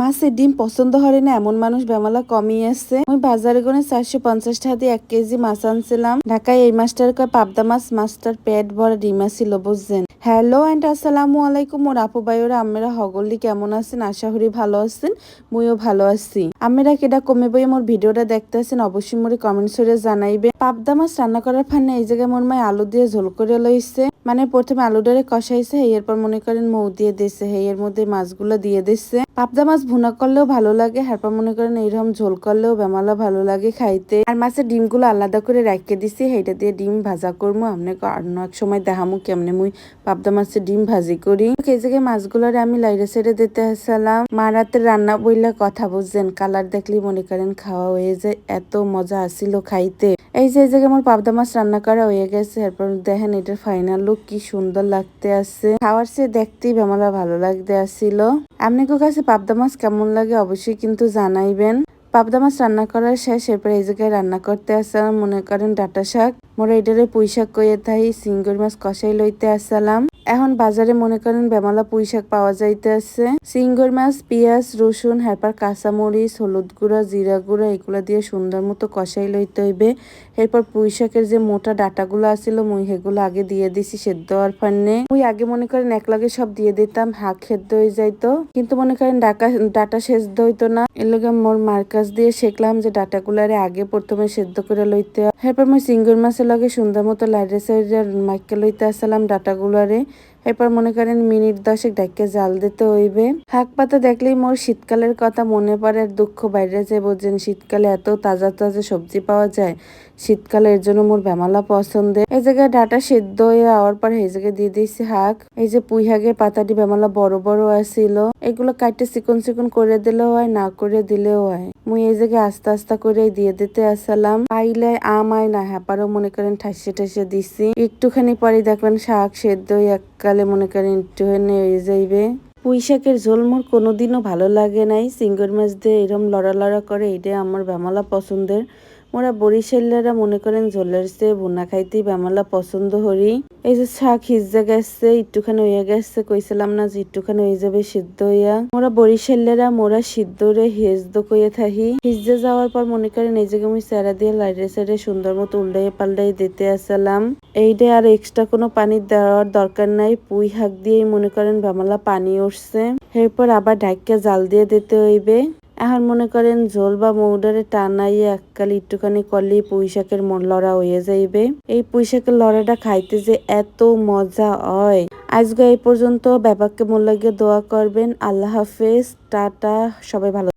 মাছের ডিম পছন্দ হয় না, এমন মানুষ বেমালা কমই আছে। আমি বাজারে গনে চারশো পঞ্চাশ টাকা দিয়ে এক কেজি মাছ আনছিলাম। ঢাকায় এই মাছটার কয় পাবদা মাছ, মাছটার পেট ভরা ডিম আছিল, বুঝছেন? হ্যালো অ্যান্ড আসসালামু আলাইকুম মোর আপু বাইরা আমেরা হগলি কেমন আছেন? আশা করি ভালো আছেন, মুইও ভালো আছি। আমেরা কেডা কমে বই মোর ভিডিওটা দেখতে আছেন অবশ্যই মোরে কমেন্টস করে জানাইবে পাবদা মাছ রান্না করার ফান্নে এই জায়গায় মোর মায় আলু দিয়ে ঝোল করে লইছে। মানে প্রথমে আলুটারে কষাইছে, এরপর মনে করেন মৌ দিয়ে দিছে এর মধ্যে মাছগুলো দিয়ে দিচ্ছে পাবদা মাছ ভুনা করলেও ভালো লাগে এরপর মনে করেন এইরকম ঝোল করলেও বেমালা ভালো লাগে খাইতে। আর মাছের ডিমগুলো আলাদা করে রাখিয়ে দিছি সেইটা দিয়ে ডিম ভাজা করব আপনাকে অন্য এক সময় দেখামু কেমনে মুই পাবদা মাছের ডিম ভাজি করি। এই জায়গায় মাছগুলোরে আমি লাইরে সেরে দিতে আসলাম। মা রাতের রান্না বইলে কথা বুঝছেন, কালার দেখলেই মনে করেন খাওয়া হয়ে যায়, এত মজা আসিল খাইতে। এই যে, এই জায়গায় আমার পাবদা মাছ রান্না করা হয়ে গেছে। এরপর দেখেন, এটার ফাইনাল লুক কি সুন্দর লাগতে আছে। খাওয়ার সে দেখতেই বেমালা ভালো লাগতে আসছিল আপনি কাছে পাবদা মাছ কেমন লাগে অবশ্যই কিন্তু জানাইবেন। পাবদা মাছ রান্না করার শেষ, এরপর এই জায়গায় রান্না করতে আসলাম মনে করেন ডাটা শাক। মোরা এটারে পুঁই শাক কইয়ে থাই সিঙ্গুর মাছ কষাই লইতে আসলাম এখন বাজারে মনে করেন বেমালা পুঁই শাক পাওয়া যাইতে আছে সিঙ্গুর মাছ, পেঁয়াজ, রসুন হ্যাপার কাঁচামরিচ, হলুদ গুঁড়া, জিরা গুঁড়া, এগুলা দিয়ে সুন্দর মতো কষাই লইতে হইবে। এরপর পুঁই শাকের যে মোটা ডাটাগুলো আছিল, মুই সেগুলো আগে দিয়ে দিছি সেদ্ধ হওয়ার ফান্নে। মুই আগে মনে করেন এক লগে সব দিয়ে দিতাম, হাক সেদ্ধ হয়ে যাইতো। কিন্তু মনে করেন ডাকা, ডাটা সেদ্ধ হইতো না। এর লগে মোর মার্কাস দিয়ে শিখলাম যে ডাটাগুলারে আগে প্রথমে সেদ্ধ করে লইতে হয়। এরপর মুই সিঙ্গুর মাছের লগে সুন্দর মতো লাইরে সাইডে মাইকে লইতে আসলাম ডাটাগুলারে। এরপর মনে করেন মিনিট দশেক ডাইকে জাল দিতে হইবে। শাক পাতা দেখলেই মোর শীতকালের কথা মনে পড়ে আর দুঃখ বাইরে যায় বোঝেন শীতকালে এত তাজা তাজা সবজি পাওয়া যায়, শীতকালে এর জন্য মোর বেমালা পছন্দের এই জায়গায় ডাটা সেদ্ধ হয়ে আওয়ার পর এই জায়গায় দিয়ে দিয়েছি শাক এই যে পুঁই শাকের পাতাটি বেমালা বড় বড় আসছিল এগুলো কাটতে চিকন চিকন করে দিলেও হয়, না করে দিলেও হয়। মুই এই জায়গায় আস্তে আস্তে করে দিয়ে দিতে আসলাম। পাইলে আম আয় না হ্যাপারও মনে করেন ঠাসে ঠাসে দিছি। একটুখানি পরে দেখবেন শাক সেদ্ধ এককালে মনে করেন একটুখানি হয়ে যাইবে। পুঁই শাকের ঝোল মোর কোনোদিনও ভালো লাগে নাই। সিঙ্গর মাছ দিয়ে এরম লড়া লড়া করে এটা আমার বেমালা পছন্দের। মোরা বরিশালেরা মনে করেন ঝোলের চেয়ে ভুনা খাইতেই বেমালা পছন্দ করি এই যে শাক হিজে গেছে, একটুখানি হয়ে গেছে, কইছিলাম না যে একটুখানি হয়ে যাবে সিদ্ধ হইয়া। মোরা বরিশালেরা মোরা সিদ্ধ রে হেজদ কইয়া থাকি হিজে যাওয়ার পর মনে করেন এই জায়গায় আমি চেরা দিয়ে লাইটে সাইডে সুন্দর মতো উল্টাই পাল্টাই দিতে আসলাম। এইটা আর এক্সট্রা কোনো পানি দেওয়ার দরকার নাই, পুঁই শাক দিয়েই মনে করেন বেমালা পানি উঠছে। এরপর আবার ঢাকিয়া জাল দিয়ে দিতে হইবে। এখন মনে করেন ঝোল বা মৌডারে টানাইয়ে এককাল একটুখানি করলেই পুঁইশাকের লড়া হয়ে যাইবে। এই পুঁইশাকের লড়াটা খাইতে যে এত মজা হয়। আজকে এই পর্যন্ত ব্যাপারকে লাগিয়ে দোয়া করবেন। আল্লাহ হাফেজ। টাটা। সবাই ভালো